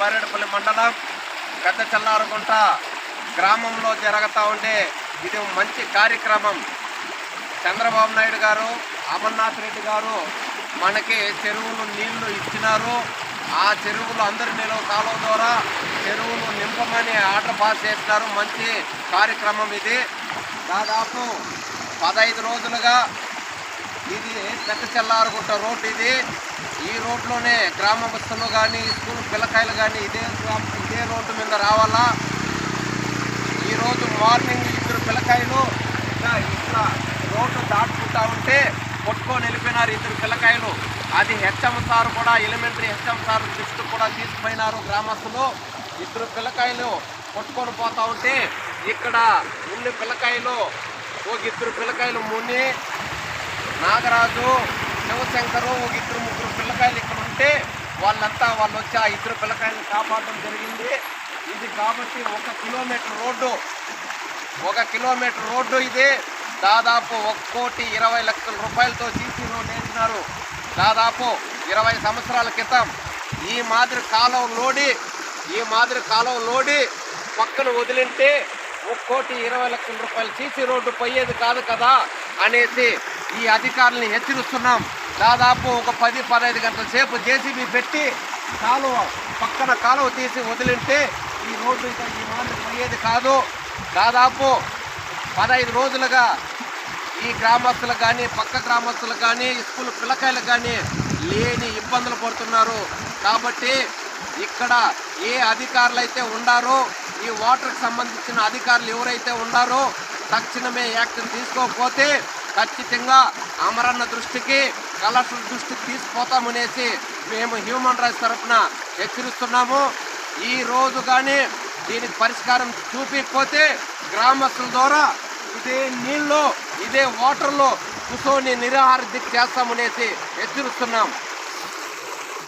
బైరెడ్పల్లి మండలం పెద్ద చల్లారుగుంట గ్రామంలో జరుగుతూ ఉండే ఇది మంచి కార్యక్రమం. చంద్రబాబు నాయుడు గారు అమర్నాథ్ రెడ్డి గారు మనకి చెరువులు నీళ్ళు ఇచ్చినారు. ఆ చెరువులు అందరి నిలువ కాలం ద్వారా చెరువులు నింపమని ఆర్డర్ పాస్ చేస్తున్నారు మంచి కార్యక్రమం ఇది. దాదాపు పదహైదు రోజులుగా ఇది పెద్ద చెల్లారుగుంట రోడ్ ఇది. ఈ రోడ్లోనే గ్రామస్తులు కానీ స్కూల్ పిల్లకాయలు కానీ ఇదే ఇదే రోడ్డు మీద రావాలా? ఈరోజు మార్నింగ్ ఇద్దరు పిల్లకాయలు ఇట్లా ఇట్లా రోడ్డు దాటుకుంటా ఉంటే కొట్టుకొని వెళ్ళిపోయినారు ఇద్దరు పిల్లకాయలు. అది హెచ్ఎం సార్ కూడా ఎలిమెంటరీ హెచ్ఎం సార్ దృష్టి కూడా తీసుకుపోయినారు గ్రామస్తులు. ఇద్దరు పిల్లకాయలు కొట్టుకొని పోతా ఉంటే ఇక్కడ ఉండి పిల్లకాయలు ఒక ఇద్దరు పిల్లకాయలు ముని నాగరాజు శివశంకరు ఒక ఇద్దరు ముగ్గురు పిల్లకాయలు ఇక్కడ ఉంటే వాళ్ళంతా వాళ్ళు వచ్చి ఆ ఇద్దరు పిల్లకాయలను కాపాడడం జరిగింది. ఇది కాబట్టి ఒక కిలోమీటర్ రోడ్డు. ఒక కిలోమీటర్ రోడ్డు ఇది. దాదాపు ఒక కోటి ఇరవై లక్షల రూపాయలతో సీసీ రోడ్డు వేసినారు. దాదాపు ఇరవై సంవత్సరాల క్రితం ఈ మాదిరి కాలువ లోడి ఈ మాదిరి కాలువ లోడి పక్కన వదిలింటే ఒక కోటి ఇరవై లక్షల రూపాయలు సీసీ రోడ్డు పోయేది కాదు కదా అనేసి ఈ అధికారులను హెచ్చరిస్తున్నాం. దాదాపు ఒక పది పదహైదు గంటల సేపు జేసీబీ పెట్టి కాలువ పక్కన కాలువ తీసి వదిలింటే ఈ రోడ్డు ఈ మాదిరి పోయేది కాదు. దాదాపు పదహైదు రోజులుగా ఈ గ్రామస్తులకు కానీ పక్క గ్రామస్తులకు కానీ స్కూల్ పిల్లకాయలకు కానీ లేని ఇబ్బందులు పడుతున్నారు. కాబట్టి ఇక్కడ ఏ అధికారులు అయితే ఉండారో ఈ వాటర్కి సంబంధించిన అధికారులు ఎవరైతే ఉండారో తక్షణమే యాక్షన్ తీసుకోకపోతే ఖచ్చితంగా అమరన్న దృష్టికి కలెక్టర్ దృష్టికి తీసుకుపోతామనేసి మేము హ్యూమన్ రైట్స్ తరఫున హెచ్చరిస్తున్నాము. ఈ రోజు కానీ దీనికి పరిష్కారం చూపించకపోతే గ్రామస్తుల ద్వారా ఇదే నీళ్ళు ఇదే వాటర్లో కుసోని నిరాహార దీక్ష చేస్తామనేసి హెచ్చరిస్తున్నాం.